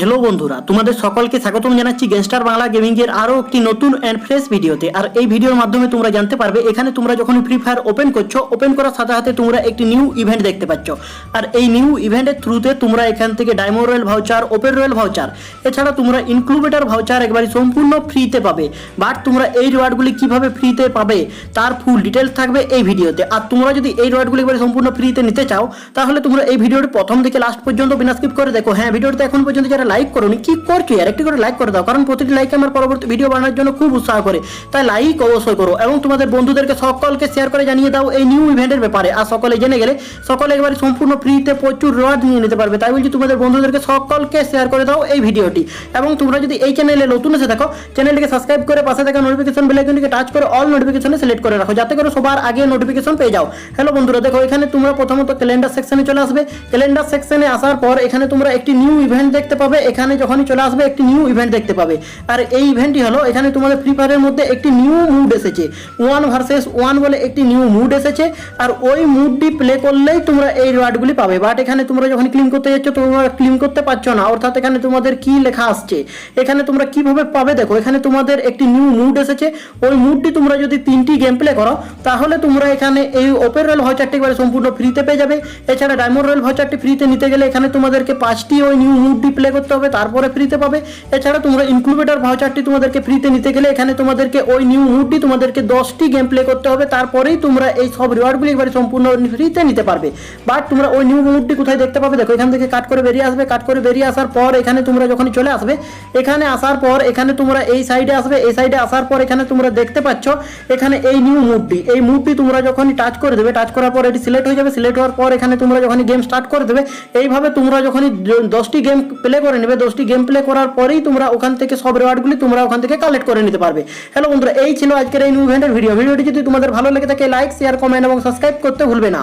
Hello বন্ধুরা, তোমাদের সকলকে স্বাগতম জানাচ্ছি গ্যাংস্টার বাংলা গেমিং এর আরও একটি নতুন অ্যান্ড ফ্রেশ ভিডিওতে। আর এই ভিডিওর মাধ্যমে তোমরা জানতে পারবে, এখানে তোমরা যখন ফ্রি ফায়ার ওপেন করছ ওপেন করার সাথে সাথে তোমরা একটি নিউ ইভেন্ট দেখতে পাচ্ছ। আর এই নিউ ইভেন্টের থ্রুতে তোমরা এখান থেকে diamond royale voucher open royale voucher এছাড়া তোমরা ইনক্লুবেটার ভাউচার একবারে সম্পূর্ণ ফ্রিতে পাবে। বাট তোমরা এই রিওয়ার্ডগুলি কীভাবে ফ্রিতে পাবে, তার ফুল ডিটেলস থাকবে এই ভিডিওতে। আর তোমরা যদি এই রিওয়ার্ডগুলি একবারে সম্পূর্ণ ফ্রিতে নিতে চাও, তাহলে তোমরা এই ভিডিওটি প্রথম থেকে লাস্ট পর্যন্ত বিনা স্কিপ করে দেখো। হ্যাঁ ভিডিওটা এখন পর্যন্ত যারা লাইক করোনি কি করছ আর একটি করে লাইক করে দাও, কারণ প্রতিটি লাইক আমার পরবর্তী ভিডিও বানানোর জন্য খুব উৎসাহ করে। তাই লাইক অবশ্যই করো এবং তোমাদের বন্ধুদেরকে সকলকে শেয়ার করে জানিয়ে দাও এই নিউ ইভেন্টের ব্যাপারে। আর সকলে জেনে গেলে সকলে একবারে সম্পূর্ণ ফ্রিতে প্রচুর রিওয়ার্ড নিয়ে নিতে পারবে। তাই বলছি তোমাদের বন্ধুদেরকে সকলকে শেয়ার করে দাও এই ভিডিওটি এবং তোমরা যদি এই চ্যানেলে নতুন এসে থাকো চ্যানেলটিকে সাবস্ক্রাইব করে পাশে থাকা নোটিফিকেশন বেল আইকনটিকে টাচ করে অল নোটিফিকেশনে সিলেক্ট করে রাখো, যাতে করে সবার আগে নোটিফিকেশন পেয়ে যাও। হ্যালো বন্ধুরা, দেখো এখানে তোমরা প্রথমত ক্যালেন্ডার সেকশনে চলে আসবে। ক্যালেন্ডার সেকশনে আসার পর এখানে তোমরা একটি নিউ ইভেন্ট দেখতে পাবে। এখানে যখনই চলে আসবে একটি নিউ ইভেন্ট দেখতে পাবে। আর এই ইভেন্টটি হলো, এখানে তোমাদের ফ্রি ফায়ারের মধ্যে একটি নিউ মুড এসেছে। ওয়ান ভার্সেস ওয়ান বলে একটি নিউ মুড এসেছে। আর ওই মুডটি প্লে করলেই তোমরা এই রিওয়ার্ডগুলি পাবে। বাট এখানে তোমরা যখন ক্লিম করতে যাচ্ছ, তোমরা ক্লিম করতে পারছ না। অর্থাৎ এখানে তোমাদের কি লেখা আসছে? এখানে তোমরা কীভাবে পাবে দেখো, এখানে তোমাদের একটি নিউ মুড এসেছে। ওই মুডটি তোমরা যদি তিনটি গেম প্লে করো, তাহলে তোমরা এখানে এই ওপেন রয়েল ভাউচারটি একবারে সম্পূর্ণ ফ্রিতে পেয়ে যাবে। এছাড়া ডায়মন্ড রয়েল ভাউচারটি ফ্রিতে নিতে গেলে এখানে তোমাদেরকে পাঁচটি ওই নিউ মুডটি প্লে করতে হবে, তারপরে ফ্রিতে পাবে। এছাড়া তোমরা ইনক্লুবেটার ভাউচারটি তোমাদেরকে ফ্রিতে নিতে গেলে এখানে তোমাদেরকে ওই নিউ মুডটি তোমাদেরকে দশটি গেম প্লে করতে হবে, তারপরেই তোমরা এই সব রিওয়ার্ডগুলি একবারে সম্পূর্ণ ফ্রিতে নিতে পারবে। বাট তোমরা ওই নিউ মুডটি কোথায় দেখতে পাবে, দেখো, এখান থেকে কাট করে বেরিয়ে আসবে কাট করে বেরিয়ে আসার পর এখানে তোমরা যখন চলে আসবে, এখানে আসার পর এখানে তোমরা এই সাইডে আসবে, এই সাইডে আসার পর এখানে তোমরা দেখতে পাচ্ছ, এখানে এই নিউ মুডটি এই মুডটি তোমরা যখনই টাচ করে দেবে টাচ করার পর এটি সিলেক্ট হয়ে যাবে সিলেক্ট হওয়ার পর এখানে তোমরা যখনই গেম স্টার্ট করে দেবে, এইভাবে তোমরা যখনই দশটি গেম প্লে করে নেবে, দশটি গেম প্লে করার পরেই তোমরা ওখান থেকে সব রেওয়ার্ডগুলি তোমরা ওখান থেকে কালেক্ট করে নিতে পারবে। হ্যালো বন্ধুরা, এই ছিল আজকের এই নিউ ইভেন্টের ভিডিও ভিডিওটি যদি তোমাদের ভালো লেগে থাকে লাইক শেয়ার কমেন্ট এবং সাবস্ক্রাইব করতে ভুলবে না।